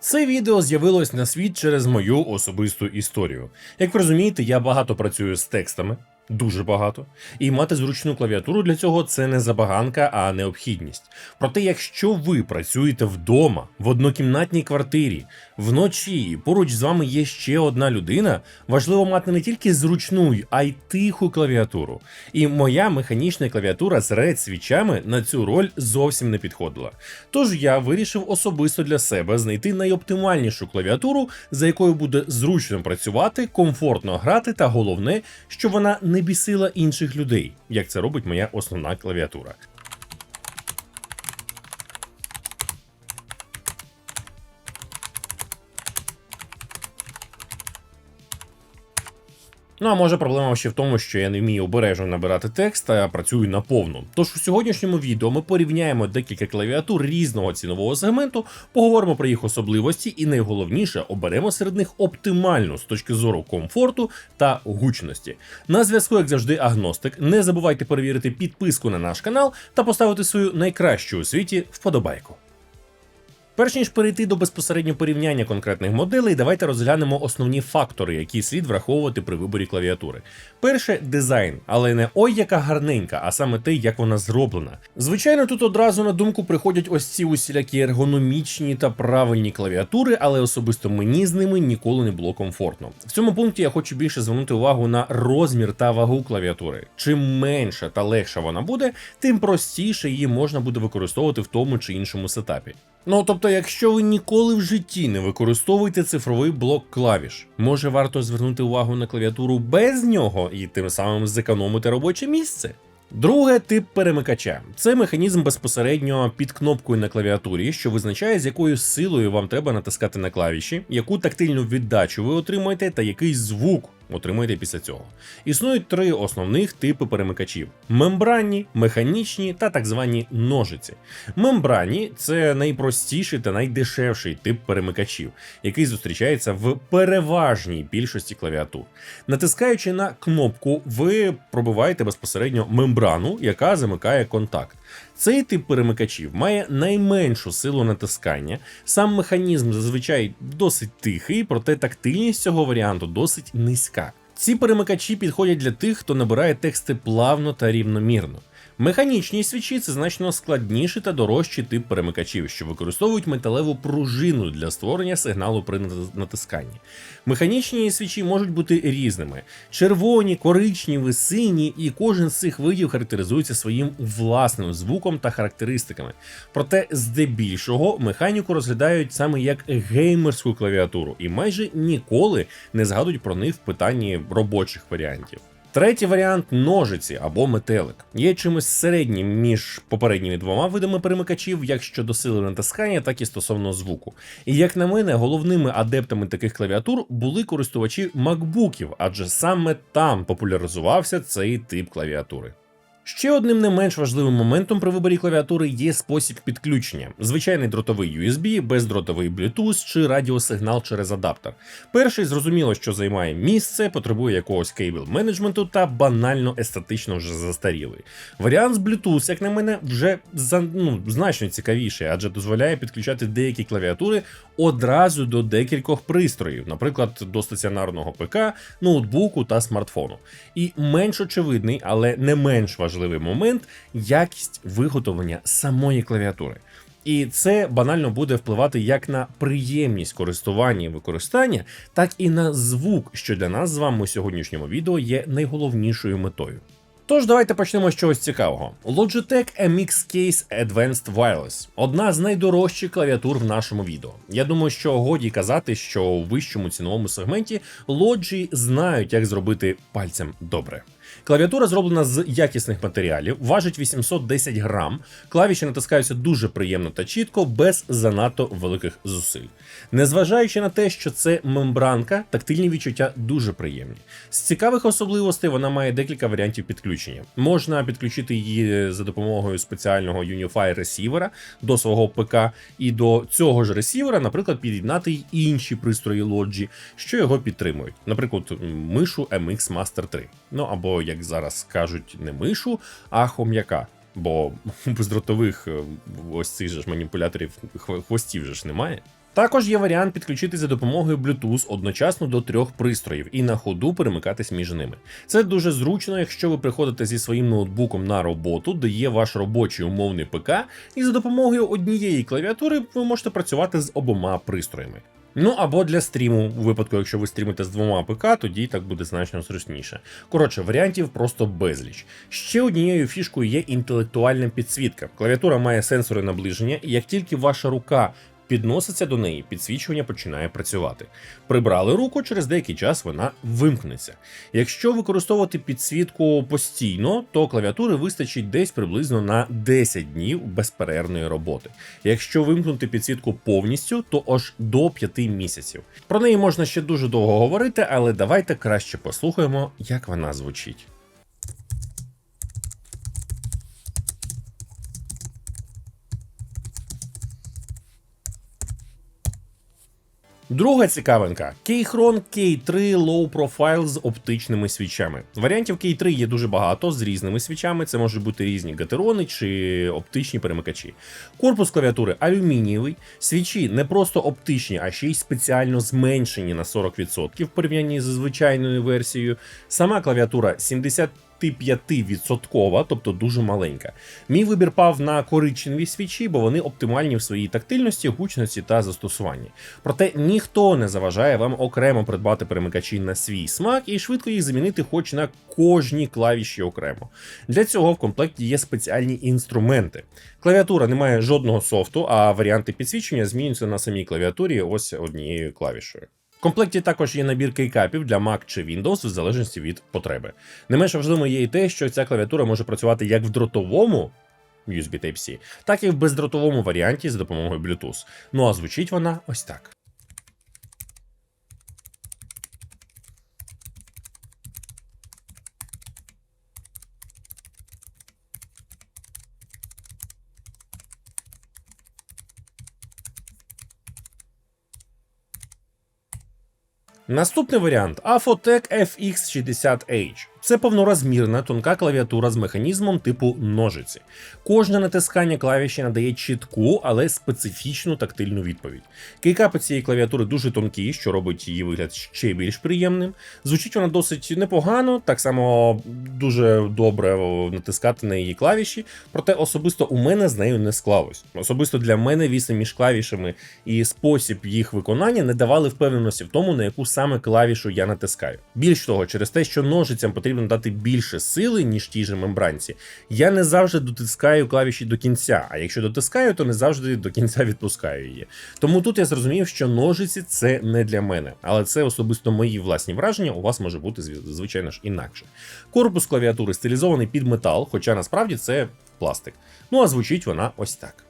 Це відео з'явилось на світ через мою особисту історію. Як ви розумієте, я багато працюю з текстами, дуже багато, і мати зручну клавіатуру для цього це не забаганка, а необхідність. Проте, якщо ви працюєте вдома, в однокімнатній квартирі, вночі поруч з вами є ще одна людина, важливо мати не тільки зручну, а й тиху клавіатуру. І моя механічна клавіатура з ред свічами на цю роль зовсім не підходила. Тож я вирішив особисто для себе знайти найоптимальнішу клавіатуру, за якою буде зручно працювати, комфортно грати, та головне, щоб вона не бісила інших людей, як це робить моя основна клавіатура. Ну а може проблема ще в тому, що я не вмію обережно набирати текст, а працюю наповну. Тож у сьогоднішньому відео ми порівняємо декілька клавіатур різного цінового сегменту, поговоримо про їх особливості і найголовніше оберемо серед них оптимальну з точки зору комфорту та гучності. На зв'язку, як завжди, агностик. Не забувайте перевірити підписку на наш канал та поставити свою найкращу у світі вподобайку. Перш ніж перейти до безпосередньо порівняння конкретних моделей, давайте розглянемо основні фактори, які слід враховувати при виборі клавіатури. Перше дизайн, але не ой, яка гарненька, а саме те, як вона зроблена. Звичайно, тут одразу на думку приходять ось ці усілякі ергономічні та правильні клавіатури, але особисто мені з ними ніколи не було комфортно. В цьому пункті я хочу більше звернути увагу на розмір та вагу клавіатури. Чим менша та легша вона буде, тим простіше її можна буде використовувати в тому чи іншому сетапі. Ну тобто, якщо ви ніколи в житті не використовуєте цифровий блок клавіш, може варто звернути увагу на клавіатуру без нього і тим самим зекономити робоче місце. Друге тип перемикача це механізм безпосередньо під кнопкою на клавіатурі, що визначає, з якою силою вам треба натискати на клавіші, яку тактильну віддачу ви отримаєте, та який звук отримуєте після цього. Існують три основних типи перемикачів: мембранні, механічні та так звані ножиці. Мембранні це найпростіший та найдешевший тип перемикачів, який зустрічається в переважній більшості клавіатур. Натискаючи на кнопку, ви пробиваєте безпосередньо мембрану, яка замикає контакт. Цей тип перемикачів має найменшу силу натискання. Сам механізм зазвичай досить тихий, проте тактильність цього варіанту досить низька. Ці перемикачі підходять для тих, хто набирає тексти плавно та рівномірно. Механічні свічі це значно складніший та дорожчий тип перемикачів, що використовують металеву пружину для створення сигналу при натисканні. Механічні свічі можуть бути різними: червоні, коричневі, сині, і кожен з цих видів характеризується своїм власним звуком та характеристиками. Проте, здебільшого, механіку розглядають саме як геймерську клавіатуру і майже ніколи не згадують про них в питанні робочих варіантів. Третій варіант ножиці або метелик. Є чимось середнім між попередніми двома видами перемикачів, як щодо сили натискання, так і стосовно звуку. І як на мене, головними адептами таких клавіатур були користувачі макбуків, адже саме там популяризувався цей тип клавіатури. Ще одним не менш важливим моментом при виборі клавіатури є спосіб підключення: звичайний дротовий USB, бездротовий Bluetooth чи радіосигнал через адаптер. Перший зрозуміло, що займає місце, потребує якогось кейбл менеджменту та банально естетично вже застарілий. Варіант з Bluetooth, як на мене, вже ну, значно цікавіший, адже дозволяє підключати деякі клавіатури одразу до декількох пристроїв, наприклад, до стаціонарного ПК, ноутбуку та смартфону. І менш очевидний, але не менш важливий момент якість виготовлення самої клавіатури. І це банально буде впливати як на приємність користування і використання, так і на звук, що для нас з вами у сьогоднішньому відео є найголовнішою метою. Тож давайте почнемо з чогось цікавого. Logitech MX Case Advanced Wireless одна з найдорожчих клавіатур в нашому відео. Я думаю, що годі казати, що у вищому ціновому сегменті Logi знають, як зробити пальцем добре. Клавіатура зроблена з якісних матеріалів, важить 810 грам. Клавіші натискаються дуже приємно та чітко, без занадто великих зусиль. Незважаючи на те, що це мембранка, тактильні відчуття дуже приємні. З цікавих особливостей вона має декілька варіантів підключення. Можна підключити її за допомогою спеціального Unify ресівера до свого ПК, і до цього ж ресівера, наприклад, під'єднати й інші пристрої Logi, що його підтримують, наприклад, мишу MX Master 3. Ну або як зараз кажуть, не мишу, а хом'яка. Бо бездротових ось цих же ж маніпуляторів хвостів же ж немає. Також є варіант підключити за допомогою Bluetooth одночасно до трьох пристроїв і на ходу перемикатись між ними. Це дуже зручно, якщо ви приходите зі своїм ноутбуком на роботу, де є ваш робочий умовний ПК, і за допомогою однієї клавіатури ви можете працювати з обома пристроями. Ну або для стріму, у випадку, якщо ви стрімите з двома ПК, тоді так буде значно зручніше. Коротше, варіантів просто безліч. Ще однією фішкою є інтелектуальна підсвітка. Клавіатура має сенсори наближення, і як тільки ваша рука підноситься до неї, підсвічування починає працювати. Прибрали руку, через деякий час вона вимкнеться. Якщо використовувати підсвітку постійно, то клавіатури вистачить десь приблизно на 10 днів безперервної роботи. Якщо вимкнути підсвітку повністю, то аж до 5 місяців. Про неї можна ще дуже довго говорити, але давайте краще послухаємо, як вона звучить. Друга цікавинка Keychron K3 Low Profile з оптичними свічами. Варіантів K3 є дуже багато з різними свічами. Це можуть бути різні гатерони чи оптичні перемикачі. Корпус клавіатури алюмінієвий, свічі не просто оптичні, а ще й спеціально зменшені на 40% в порівнянні з звичайною версією. Сама клавіатура 70 25%, тобто дуже маленька. Мій вибір пав на коричневі свічі, бо вони оптимальні в своїй тактильності, гучності та застосуванні. Проте ніхто не заважає вам окремо придбати перемикачі на свій смак і швидко їх замінити, хоч на кожній клавіші окремо. Для цього в комплекті є спеціальні інструменти. Клавіатура не має жодного софту, а варіанти підсвічення змінюються на самій клавіатурі ось однією клавішою. В комплекті також є набір кейкапів для Mac чи Windows в залежності від потреби. Не менш важливо є і те, що ця клавіатура може працювати як в дротовому USB Type-C, так і в бездротовому варіанті за допомогою Bluetooth. Ну а звучить вона ось так. Наступний варіант Afotec FX60H. Це повнорозмірна тонка клавіатура з механізмом типу ножиці. Кожне натискання клавіші надає чітку, але специфічну тактильну відповідь. Кейкапи цієї клавіатури дуже тонкі, що робить її вигляд ще більш приємним. Звучить вона досить непогано, так само дуже добре натискати на її клавіші, проте особисто у мене з нею не склалось. Особисто для мене віси між клавішами і спосіб їх виконання не давали впевненості в тому, на яку саме клавішу я натискаю. Більш того, через те, що ножицям потрібно потрібно дати більше сили, ніж тій же мембранці, я не завжди дотискаю клавіші до кінця. А якщо дотискаю, то не завжди до кінця відпускаю її. Тому тут я зрозумів, що ножиці це не для мене, але це особисто мої власні враження. У вас може бути звичайно ж інакше. Корпус клавіатури стилізований під метал, хоча насправді це пластик. Ну а звучить вона ось так.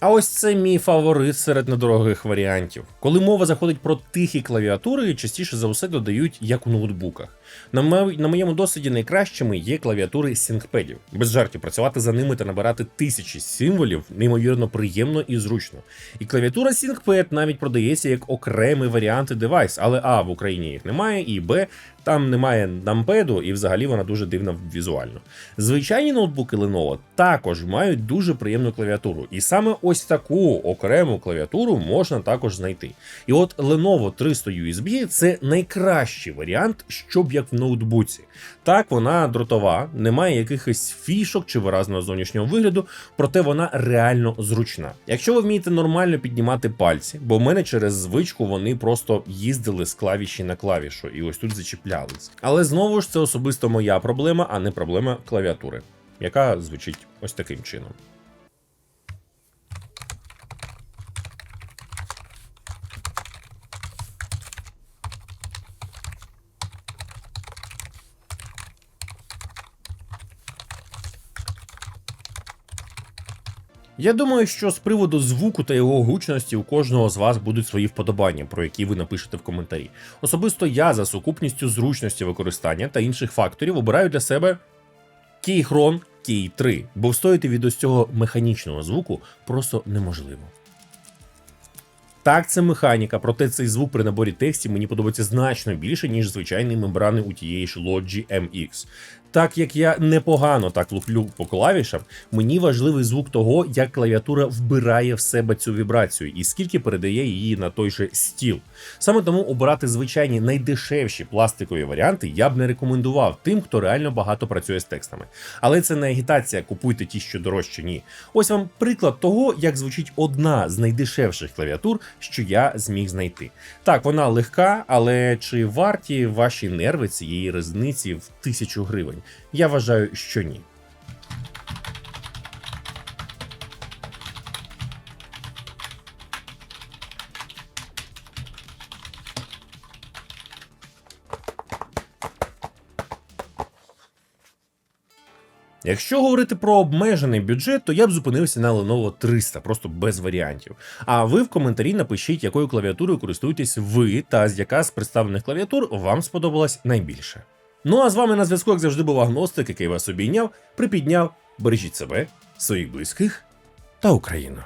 А ось це мій фаворит серед недорогих варіантів. Коли мова заходить про тихі клавіатури, частіше за все додають як у ноутбуках. На, на моєму досвіді найкращими є клавіатури сінгпедів. Без жартів працювати за ними та набирати тисячі символів неймовірно приємно і зручно. І клавіатура SyncPad навіть продається як окремий варіант девайс, але А в Україні їх немає, і Б там немає нампеду, і взагалі вона дуже дивна візуально. Звичайні ноутбуки Lenovo також мають дуже приємну клавіатуру, і саме ось таку окрему клавіатуру можна також знайти. І от Lenovo 300 USB це найкращий варіант, щоб як в ноутбуці. Так, вона дротова, немає якихось фішок чи виразного зовнішнього вигляду, проте вона реально зручна. Якщо ви вмієте нормально піднімати пальці, бо в мене через звичку вони просто їздили з клавіші на клавішу, і ось тут зачіплялись. Але знову ж це особисто моя проблема, а не проблема клавіатури, яка звучить ось таким чином. Я думаю, що з приводу звуку та його гучності у кожного з вас будуть свої вподобання, про які ви напишете в коментарі. Особисто я за сукупністю зручності використання та інших факторів обираю для себе Keychron Key 3, бо встояти від ось цього механічного звуку просто неможливо. Так, це механіка, проте цей звук при наборі текстів мені подобається значно більше, ніж звичайні мембрани у тієї ж Logi MX. Так як я непогано так луплю по клавішам, мені важливий звук того, як клавіатура вбирає в себе цю вібрацію і скільки передає її на той же стіл. Саме тому обирати звичайні найдешевші пластикові варіанти я б не рекомендував тим, хто реально багато працює з текстами. Але це не агітація, купуйте ті, що дорожче. Ні. Ось вам приклад того, як звучить одна з найдешевших клавіатур, що я зміг знайти. Так, вона легка, але чи варті ваші нерви цієї різниці в тисячу гривень? Я вважаю, що ні. Якщо говорити про обмежений бюджет, то я б зупинився на Lenovo 300, просто без варіантів. А ви в коментарі напишіть, якою клавіатурою користуєтесь ви, та з яка з представлених клавіатур вам сподобалась найбільше. Ну а з вами на зв'язку, як завжди, був агностик, який вас обійняв, припідняв. Бережіть себе, своїх близьких та Україну.